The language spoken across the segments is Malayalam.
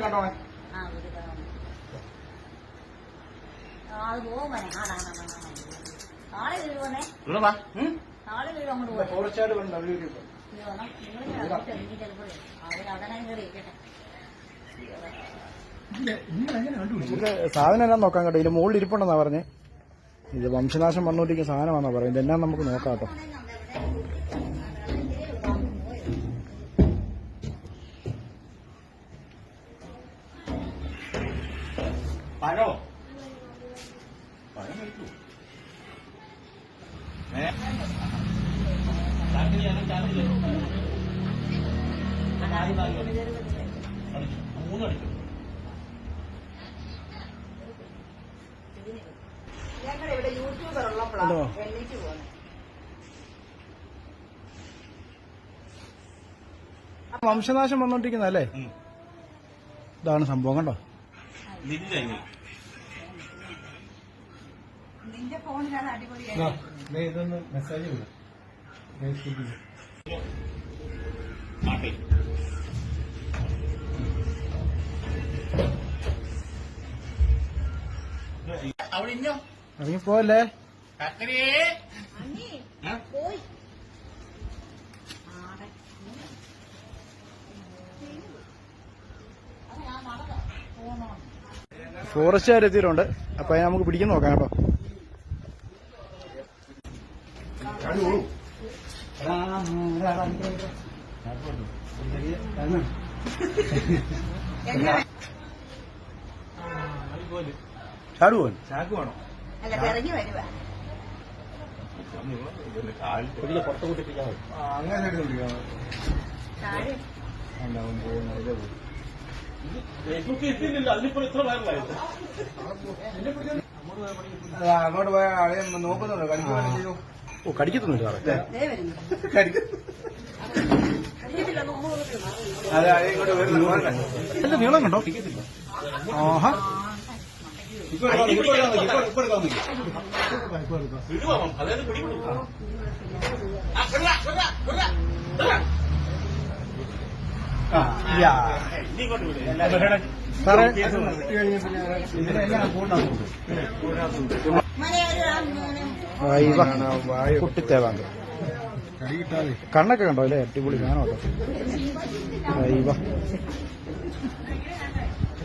കണ്ടോണേ വേണ്ട നമുക്ക് സാധനം എന്നാ നോക്കാൻ കേട്ടോ. ഇതിന്റെ മുകളിൽ ഇരിപ്പുണ്ടെന്നാ പറഞ്ഞേ. ഇത് വംശനാശം വന്നുകൊണ്ടിരിക്കുന്ന സാധനമാണെന്നാ പറയുന്നത്. എന്നാ നമുക്ക് നോക്കാം കേട്ടോ. പഴോ പഴം കഴിക്കൂ ഏ ചാക്കിന് ചാക്കില്ലേ മൂന്നടിക്കും ഇവിടെ യൂട്യൂബർ? ഉള്ളപ്പോഴാണ് എണ്ണീറ്റ് പോകുന്നത് വംശനാശം വന്നോണ്ടിരിക്കുന്ന അല്ലേ ഇതാണ് സംഭവം കണ്ടോ? നിന്റെ ഫോണിലാണ് അടിപൊളിയായി. ഇതൊന്ന് മെസ്സേജ് വിടും ഫേസ്ബുക്കിൽ അവിടെ ഇഞ്ഞോ ഇറങ്ങിപ്പോവല്ലേ? കക്കരേ ഫോറസ്റ്റുകാർ എത്തിയിട്ടുണ്ട്. അപ്പൊ അതിനെ നമുക്ക് പിടിക്കാൻ നോക്കാം കേട്ടോ. ചാക്ക് വേണോ അങ്ങനെ ഫേസ്ബുക്കിൽ എത്തിയില്ല അതിനിപ്പോൾ ഇത്ര വൈറലായത് അങ്ങോട്ട് പോയ ആളെ നോക്കുന്നുണ്ട്? കടിക്കുന്നു ഓ കടിക്കത്തൊന്നുമില്ല സാറേ. എന്റെ നീളം കണ്ടോ ആഹാ ഇപ്പൊ എടുക്കാം, ഇപ്പൊ എടുക്കാം, ഇപ്പൊ ഇപ്പൊ എടുക്കാം നോക്കി. വിടുവാ അതായത് പിടികൊടുക്കും ആ കുട്ടിത്തേവാങ്ക കടി കിട്ടാതെ കണ്ണൊക്കെ കണ്ടോ? അല്ലേ? അടിപൊളി കാണോ ദൈവ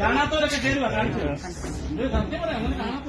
കാണാത്തവരൊക്കെ കയറുക കാണിച്ചു സത്യം പറയാം അങ്ങനെ കാണാത്ത